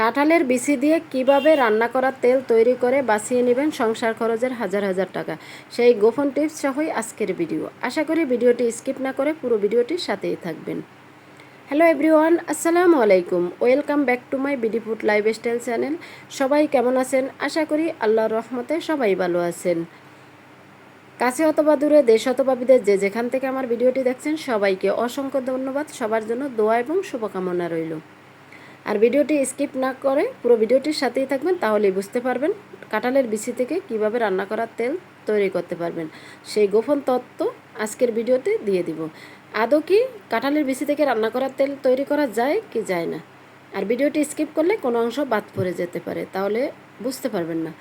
কাঁঠালের বিচি দিয়ে কীভাবে রান্না করা তেল তৈরি করে বাঁচিয়ে নেবেন সংসার খরচের হাজার হাজার টাকা? সেই গোপন টিপস সহই আজকের ভিডিও। আশা করি ভিডিওটি স্কিপ না করে পুরো ভিডিওটির সাথেই থাকবেন। হ্যালো এভরিওয়ান, আসসালামু আলাইকুম। Welcome back to my BD food lifestyle channel. সবাই কেমন আছেন? আশা করি আল্লাহর রহমতে সবাই ভালো আছেন। কাছে অথবা দূরে, দেশ অথবা বিদেশ, যে যেখান থেকে আমার ভিডিওটি দেখছেন, সবাইকে অসংখ্য ধন্যবাদ। সবার জন্য দোয়া এবং শুভকামনা রইল। আর ভিডিওটি স্কিপ না করে পুরো ভিডিওটির সাথেই থাকবেন, তাহলেই বুঝতে পারবেন কাঁঠালের বিচি থেকে কীভাবে রান্না করার তেল তৈরি করতে পারবেন। সেই গোপন তত্ত্ব আজকের ভিডিওতে দিয়ে দিব। আদৌ কি কাঁঠালের বিচি থেকে রান্না করার তেল তৈরি করা যায় কি যায় না? আর ভিডিওটি স্কিপ করলে কোনো অংশ বাদ পড়ে যেতে পারে, তাহলে বুঝতে পারবেন না।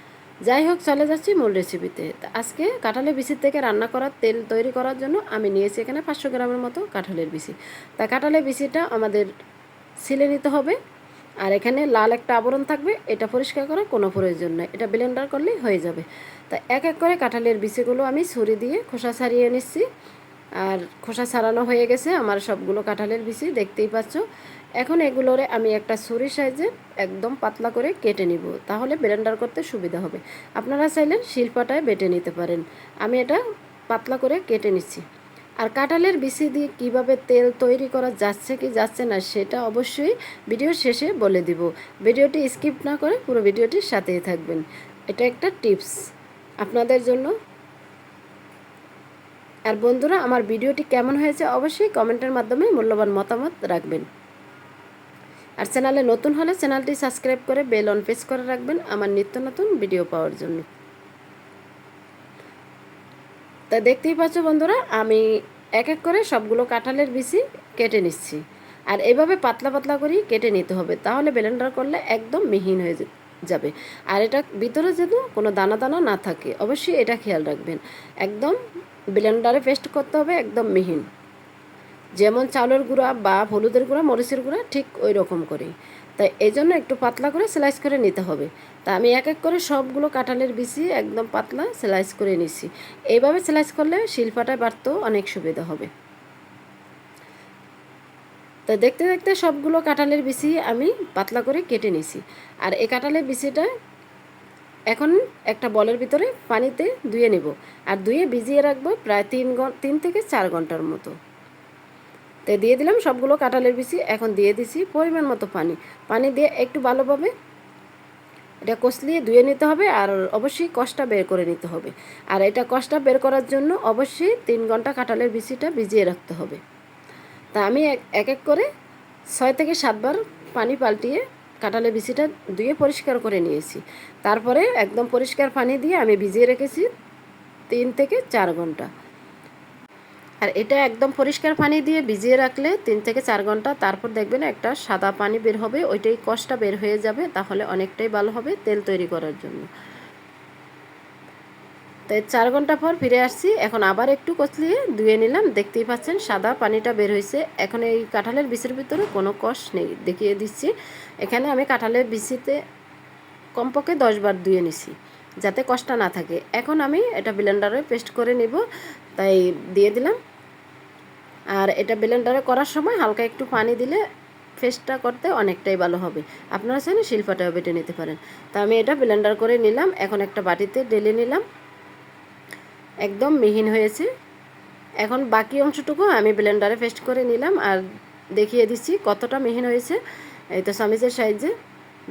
যাই হোক, চলে যাচ্ছি মূল রেসিপিতে। আজকে কাঁঠালের বিচির থেকে রান্না করার তেল তৈরি করার জন্য আমি নিয়েছি এখানে পাঁচশো গ্রামের মতো কাঁঠালের বিচি। তা কাঁঠালের বিচিটা আমাদের ছিলে নিতে হবে। আর এখানে লাল একটা আবরণ থাকবে, এটা পরিষ্কার করার কোনো প্রয়োজন নেই। এটা ব্লেন্ডার করলেই হয়ে যাবে। তা এক এক করে কাঁঠালের বিচিগুলো আমি ছুরি দিয়ে খোসা ছাড়িয়ে নিচ্ছি। আর খোসা ছাড়ানো হয়ে গেছে আমার সবগুলো কাঁঠালের বিচি দেখতেই পাচ্ছ। এখন এগুলোরে আমি একটা ছুরি সাইজে একদম পাতলা করে কেটে নিব, তাহলে ব্লেন্ডার করতে সুবিধা হবে। আপনারা চাইলেন শিল্পাটায় বেটে নিতে পারেন। আমি এটা পাতলা করে কেটে নিচ্ছি। আর কাঁঠালের বিচি দিয়ে কীভাবে তেল তৈরি করা যাচ্ছে কি যাচ্ছে না সেটা অবশ্যই ভিডিওর শেষে বলে দিব। ভিডিওটি স্কিপ না করে পুরো ভিডিওটির সাথেই থাকবেন। এটা একটা টিপস আপনাদের জন্য। আর বন্ধুরা, আমার ভিডিওটি কেমন হয়েছে অবশ্যই কমেন্টের মাধ্যমে মূল্যবান মতামত রাখবেন। আর চ্যানেলে নতুন হলে চ্যানেলটি সাবস্ক্রাইব করে বেল অন প্রেস করে রাখবেন আমার নিত্য নতুন ভিডিও পাওয়ার জন্য। তা দেখতেই পাচ্ছ বন্ধুরা, আমি এক এক করে সবগুলো কাঁঠালের বিচি কেটে নিচ্ছি। আর এইভাবে পাতলা পাতলা করেই কেটে নিতে হবে, তাহলে ব্লেন্ডার করলে একদম মিহিন হয়ে যাবে। আর এটা ভিতরে যেন কোনো দানা দানা না থাকে, অবশ্যই এটা খেয়াল রাখবেন। একদম ব্লেন্ডারে পেস্ট করতে হবে, একদম মিহিন। যেমন চাউলের গুঁড়া বা হলুদের গুঁড়া, মরিচের গুঁড়া, ঠিক ওই রকম করেই। তাই এই জন্য একটু পাতলা করে স্লাইস করে নিতে হবে। তা আমি এক এক করে সবগুলো কাঁঠালের বিচি একদম পাতলা স্লাইস করে নিচ্ছি এইভাবে স্লাইস করলে শিল্পাটায় বাড়তেও অনেক সুবিধা হবে। তো দেখতে দেখতে সবগুলো কাঁঠালের বিচি আমি পাতলা করে কেটে নিছি আর এই কাঁঠালের বিচিটা এখন একটা বলের ভিতরে পানিতে ধুয়ে নেব। আর ধুয়ে ভিজিয়ে রাখব প্রায় তিন তিন থেকে চার ঘণ্টার মতো। তো দিয়ে দিলাম, সবগুলো কাঁঠালের বিচি এখন দিয়ে দিছি পরিমাণ মতো পানি। পানি দিয়ে একটু ভালোভাবে এটা কষলিয়ে ধুয়ে নিতে হবে আর অবশ্যই কষটা বের করে নিতে হবে। আর এটা কষটা বের করার জন্য অবশ্যই তিন ঘণ্টা কাঁঠালের বিচিটা ভিজিয়ে রাখতে হবে। তা আমি এক এক করে ছয় থেকে সাতবার পানি পাল্টিয়ে কাঁঠালের বিচিটা ধুয়ে পরিষ্কার করে নিয়েছি। তারপরে একদম পরিষ্কার পানি দিয়ে আমি ভিজিয়ে রেখেছি তিন থেকে চার ঘণ্টা। আর এটা একদম পরিষ্কার পানি দিয়ে ভিজিয়ে রাখলে তিন থেকে চার ঘণ্টা, তারপর দেখবেন একটা সাদা পানি বের হবে, ওইটাই কষটা বের হয়ে যাবে, তাহলে অনেকটাই ভালো হবে তেল তৈরি করার জন্য। তাই চার ঘণ্টা পর ফিরে আসছি, এখন আবার একটু কচলিয়ে ধুয়ে নিলাম, দেখতেই পাচ্ছেন সাদা পানিটা বের হয়েছে। এখন এই কাঁঠালের বিচির ভিতরে কোনো কষ নেই, দেখিয়ে দিচ্ছি। এখানে আমি কাঁঠালের বিচিতে কমপক্ষে দশবার ধুয়ে নিছি। যাতে কষ্ট না থাকে। এখন আমি এটা ব্লেন্ডারে পেস্ট করে নিব, তাই দিয়ে দিলাম। আর এটা ব্লেন্ডারে করার সময় হালকা একটু পানি দিলে পেস্টটা করতে অনেকটাই ভালো হবে। আপনারা চাইলে শিল্পাটাও বেটে নিতে পারেন। তা আমি এটা ব্লেন্ডার করে নিলাম, এখন একটা বাটিতে ঢেলে নিলাম। একদম মিহিন হয়েছে। এখন বাকি অংশটুকু আমি ব্লেন্ডারে পেস্ট করে নিলাম, আর দেখিয়ে দিচ্ছি কতটা মিহিন হয়েছে। এই তো সামিজের সাইজে।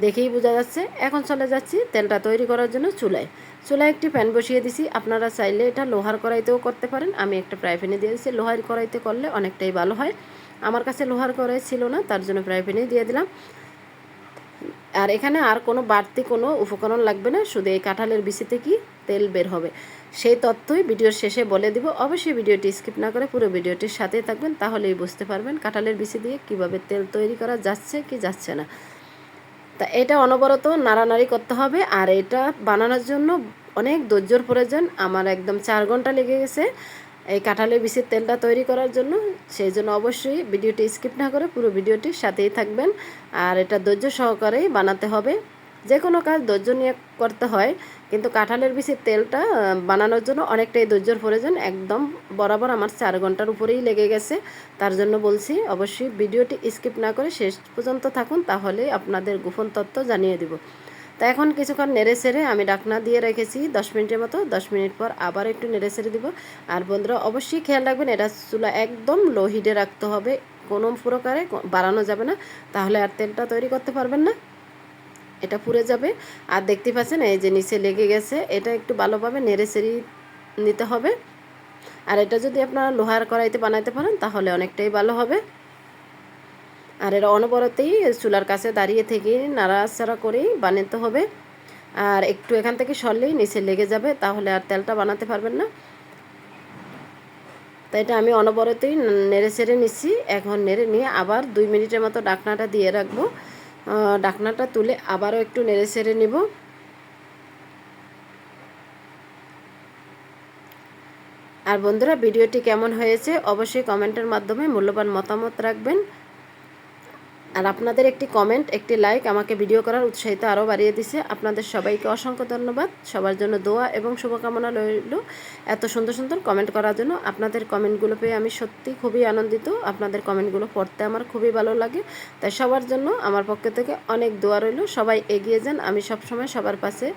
দেখেই বোঝা যাচ্ছে। এখন চলে যাচ্ছি তেলটা তৈরি করার জন্য চুলায়। চুলায় একটি প্যান বসিয়ে দিছি। আপনারা চাইলে এটা লোহার কড়াইতেও করতে পারেন। আমি একটা ফ্রাই প্যানে দিয়ে দিচ্ছি লোহার কড়াইতে করলে অনেকটাই ভালো হয়। আমার কাছে লোহার কড়াই ছিল না, তার জন্য ফ্রাই প্যানে দিয়ে দিলাম। আর এখানে আর কোনো বাড়তি কোনো উপকরণ লাগবে না। শুধু এই কাঁঠালের বিচিতে কি তেল বের হবে। সেই তথ্যই ভিডিওর শেষে বলে দিব। অবশ্যই ভিডিওটি স্কিপ না করে পুরো ভিডিওটির সাথেই থাকবেন, তাহলেই বুঝতে পারবেন কাঁঠালের বিচি দিয়ে কীভাবে তেল তৈরি করা যাচ্ছে কি যাচ্ছে না। তা এটা অনবরত নাড়ানাড়ি করতে হবে আর এটা বানানোর জন্য অনেক ধৈর্যর প্রয়োজন। আমার একদম চার ঘণ্টা লেগে গেছে এই কাঁঠালের বিষের তেলটা তৈরি করার জন্য। সেই জন্য অবশ্যই ভিডিওটি স্কিপ না করে পুরো ভিডিওটির সাথেই থাকবেন। আর এটা ধৈর্য সহকারেই বানাতে হবে। যে কোনো কাজ ধৈর্য নিয়ে করতে হয়। কিন্তু কাঁঠালের বিচির তেলটা বানানোর জন্য অনেকটাই ধৈর্যর প্রয়োজন। একদম বরাবর আমার চার ঘণ্টার উপরেই লেগে গেছে। তার জন্য বলছি, অবশ্যই ভিডিওটি স্কিপ না করে শেষ পর্যন্ত থাকুন, তাহলে আপনাদের গোপন তথ্য জানিয়ে দিব। তা এখন কিছুক্ষণ নেড়ে সেড়ে আমি ডাকনা দিয়ে রেখেছি, দশ মিনিটের মতো, দশ মিনিট পর আবার একটু নেড়ে সেড়ে দিব। আর বন্ধুরা, অবশ্যই খেয়াল রাখবেন, এটা চুলা একদম লো হিটে রাখতে হবে, কোনো প্রকারে বাড়ানো যাবে না, তাহলে আর তেলটা তৈরি করতে পারবেন না। এটা পুড়ে যাবে। আর দেখতে পাচ্ছেন, এই যে নিচে লেগে গেছে, এটা একটু ভালোভাবে নেড়ে সেড়ে নিতে হবে। আর এটা যদি আপনারা লোহার কড়াইতে বানাইতে পারেন, তাহলে অনেকটাই ভালো হবে। আর এরা অনবরতেই চুলার কাছে দাঁড়িয়ে থেকে নাড়াচাড়া করেই বানাতে হবে। আর একটু এখান থেকে সরলেই নিচে লেগে যাবে, তাহলে আর তেলটা বানাতে পারবেন না। তাই এটা আমি অনবরতেই নেড়ে চেড়ে নিচ্ছি। এখন নেড়ে নিয়ে আবার দুই মিনিটের মতো ডাকনাটা দিয়ে রাখব। ডাকনাটা তুলে আবারও একটু নেড়ে সেড়ে নেব। আর বন্ধুরা, ভিডিওটি কেমন হয়েছে অবশ্যই কমেন্টের মাধ্যমে মূল্যবান মতামত রাখবেন। আর আপনাদের একটি কমেন্ট একটি লাইক আমাকে ভিডিও করার উৎসাহিত আরও বাড়িয়ে দিছে। আপনাদের সবাইকে অসংখ্য ধন্যবাদ। সবার জন্য দোয়া এবং শুভকামনা রইল এত সুন্দর সুন্দর কমেন্ট করার জন্য। আপনাদের কমেন্টগুলো পেয়ে আমি সত্যি খুবই আনন্দিত। আপনাদের কমেন্টগুলো পড়তে আমার খুবই ভালো লাগে। তাই সবার জন্য আমার পক্ষ থেকে অনেক দোয়া রইল। সবাই এগিয়ে যান। আমি সবসময় সবার পাশে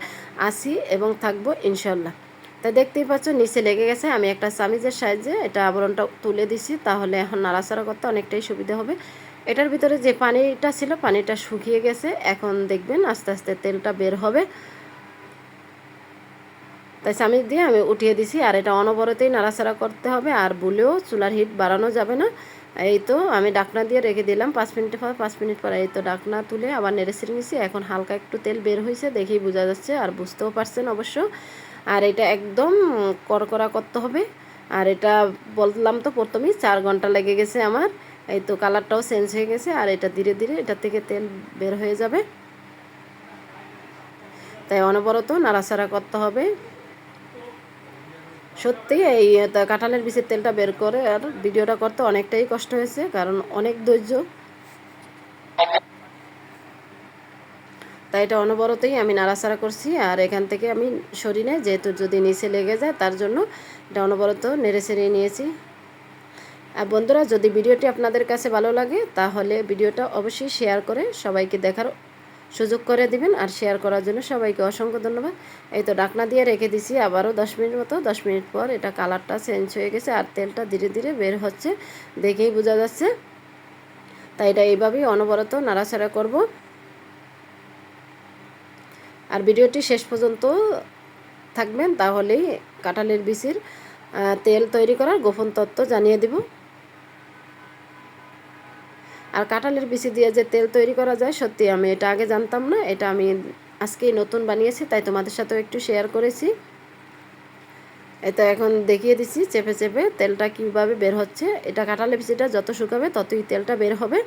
আসি এবং থাকব ইনশাল্লাহ তাই দেখতেই পাচ্ছ, নিচে লেগে গেছে। আমি একটা চামিজের সাহায্যে এটা আবরণটা তুলে দিছি। তাহলে এখন নাড়াচাড়া করতে অনেকটাই সুবিধা হবে। এটার ভিতরে যে পানিটা ছিল, পানিটা শুকিয়ে গেছে। এখন দেখবেন আস্তে আস্তে তেলটা বের হবে। তাই চামিচ দিয়ে আমি উঠিয়ে দিছি। আর এটা অনবরতেই নাড়াচাড়া করতে হবে। আর বলেও চুলার হিট বাড়ানো যাবে না। এই তো আমি ডাকনা দিয়ে রেখে দিলাম। পাঁচ মিনিট পর, পাঁচ মিনিট পর এই তো ডাকনা তুলে আবার নেড়ে ছেড়ে নিছি। এখন হালকা একটু তেল বের হয়েছে, দেখেই বোঝা যাচ্ছে। আর বুঝতেও পারছেন অবশ্য। আর এটা একদম করকরা করতে হবে। আর এটা বললাম তো প্রথমেই, চার ঘণ্টা লেগে গেছে আমার। এই তো কালারটাও চেঞ্জ হয়ে গেছে, আর এটা ধীরে ধীরে এটা থেকে তেল বের হয়ে যাবে। তাই অনবরত নাড়াচাড়া করতে হবে। সত্যি এই কাঁঠালের বিষের তেলটা বের করে আর ভিডিওটা করতে অনেকটাই কষ্ট হয়েছে, কারণ অনেক ধৈর্য। তাই এটা অনবরতই আমি নাড়াচাড়া করছি, আর এখান থেকে আমি সরি নেই, যেহেতু যদি নিচে লেগে যায় তার জন্য এটা অনবরত নেড়ে ছেড়ে নিয়েছি। আর বন্ধুরা, যদি ভিডিওটি আপনাদের কাছে ভালো লাগে, তাহলে ভিডিওটা অবশ্যই শেয়ার করে সবাইকে দেখার সুযোগ করে দিবেন। আর শেয়ার করার জন্য সবাইকে অসংখ্য ধন্যবাদ। এই তো ডাকনা দিয়ে রেখে দিছি, আবারও দশ মিনিট মতো, দশ মিনিট পর এটা কালারটা চেঞ্জ হয়ে গেছে আর তেলটা ধীরে ধীরে বের হচ্ছে, দেখেই বোঝা যাচ্ছে। তাই এটা এইভাবেই অনবরত নাড়াচাড়া করব। আর ভিডিওটি শেষ পর্যন্ত থাকবেন, তাহলেই কাঁঠালের বিচির তেল তৈরি করার গোপন তত্ত্ব জানিয়ে দিব। আর কাঁঠালের বিচি দিয়ে যে তেল তৈরি করা যায়, সত্যি আমি এটা আগে জানতাম না, এটা আমি আজকেই নতুন বানিয়েছি, তাই তোমাদের সাথেও একটু শেয়ার করেছি। এটা এখন দেখিয়ে দিচ্ছি চেপে চেপে তেলটা কীভাবে বের হচ্ছে। এটা কাঁঠালের বিচিটা যত শুকাবে, ততই তেলটা বের হবে।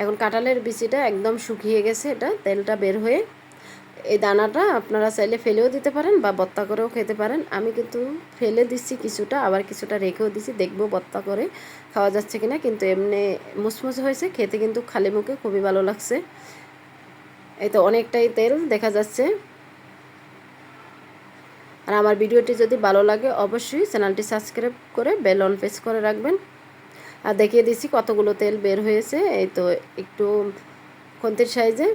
এখন কাঁঠালের বিচিটা একদম শুকিয়ে গেছে এটা, তেলটা বের হয়ে এই দানাটা আপনারা চাইলে ফেলেও দিতে পারেন বা বত্তা করেও খেতে পারেন। আমি কিন্তু ফেলে দিচ্ছি কিছুটা, আবার কিছুটা রেখেও দিচ্ছি, দেখব বত্তা করে খাওয়া যাচ্ছে কিনা। কিন্তু এমনি মুসমুসে হয়েছে, খেতে কিন্তু খালি মুখে খুবই ভালো লাগছে। এই তো অনেকটাই তেল দেখা যাচ্ছে। আর আমার ভিডিওটি যদি ভালো লাগে, অবশ্যই চ্যানেলটি সাবস্ক্রাইব করে বেল অন প্রেস করে রাখবেন। আর দেখিয়ে দিচ্ছি কতগুলো তেল বের হয়েছে। এই তো একটু খন্তির সাইজে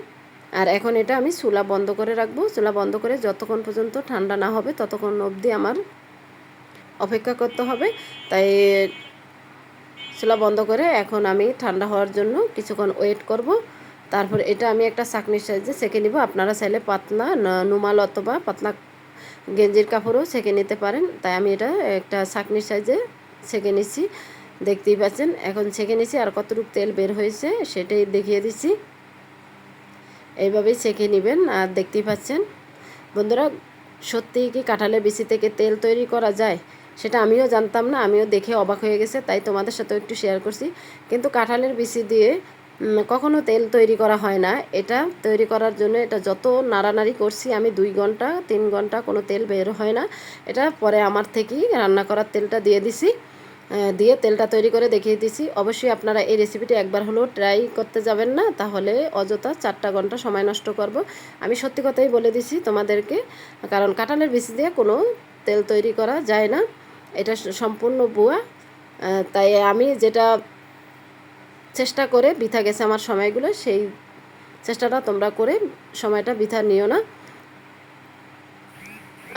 আর এখন এটা আমি চুলা বন্ধ করে রাখব। চুলা বন্ধ করে যতক্ষণ পর্যন্ত ঠান্ডা না হবে ততক্ষণ অবধি আমার অপেক্ষা করতে হবে। তাই চুলা বন্ধ করে এখন আমি ঠান্ডা হওয়ার জন্য কিছুক্ষণ ওয়েট করব। তারপর এটা আমি একটা চাকনির সাইজে সেঁকে নিব। আপনারা চাইলে পাতলা নুমাল অথবা পাতলা গেঞ্জির কাপড়ও সেঁকে নিতে পারেন। তাই আমি এটা একটা চাকনির সাইজে সেঁকে নিচ্ছি। দেখতেই পাচ্ছেন, এখন ছেঁকে নিচ্ছি আর কতটুকু তেল বের হয়েছে সেটাই দেখিয়ে দিচ্ছি। এইভাবেই ছেঁকে নেবেন আর দেখতেই পাচ্ছেন। বন্ধুরা, সত্যিই কি কাঁঠালের বিচি থেকে তেল তৈরি করা যায়? সেটা আমিও জানতাম না, আমিও দেখে অবাক হয়ে গেছে, তাই তোমাদের সাথেও একটু শেয়ার করছি। কিন্তু কাঁঠালের বিচি দিয়ে কখনো তেল তৈরি করা হয় না। এটা তৈরি করার জন্য এটা যত নাড়ানাড়ি করছি আমি দুই ঘণ্টা, তিন ঘণ্টা কোনো তেল বের হয় না। এটা পরে আমার থেকেই রান্না করার তেলটা দিয়ে দিছি। দিয়ে তেলটা তৈরি করে দেখিয়ে দিছি। অবশ্যই আপনারা এই রেসিপিটি একবার হলেও ট্রাই করতে যাবেন না, তাহলে অযথা চারটা ঘণ্টা সময় নষ্ট করব। আমি সত্যি কথাই বলে দিছি তোমাদেরকে, কারণ কাঁঠালের বিচি দিয়ে কোনো তেল তৈরি করা যায় না। এটা সম্পূর্ণ বুয়া তাই আমি যেটা চেষ্টা করে বৃথা গেছে আমার সময়গুলো, সেই চেষ্টাটা তোমরা করে সময়টা বৃথা নিও না।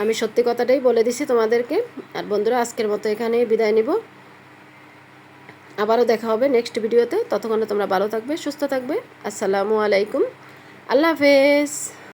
আমি সত্যি কথাটাই বলে দিছি তোমাদেরকে। আর বন্ধুরা, আজকের মতো এখানেই বিদায় নিব। আবারও দেখা হবে নেক্সট ভিডিওতে ততক্ষণে তোমরা ভালো থাকবে, সুস্থ থাকবে। আসসালামু আলাইকুম। আল্লাহ হাফেজ।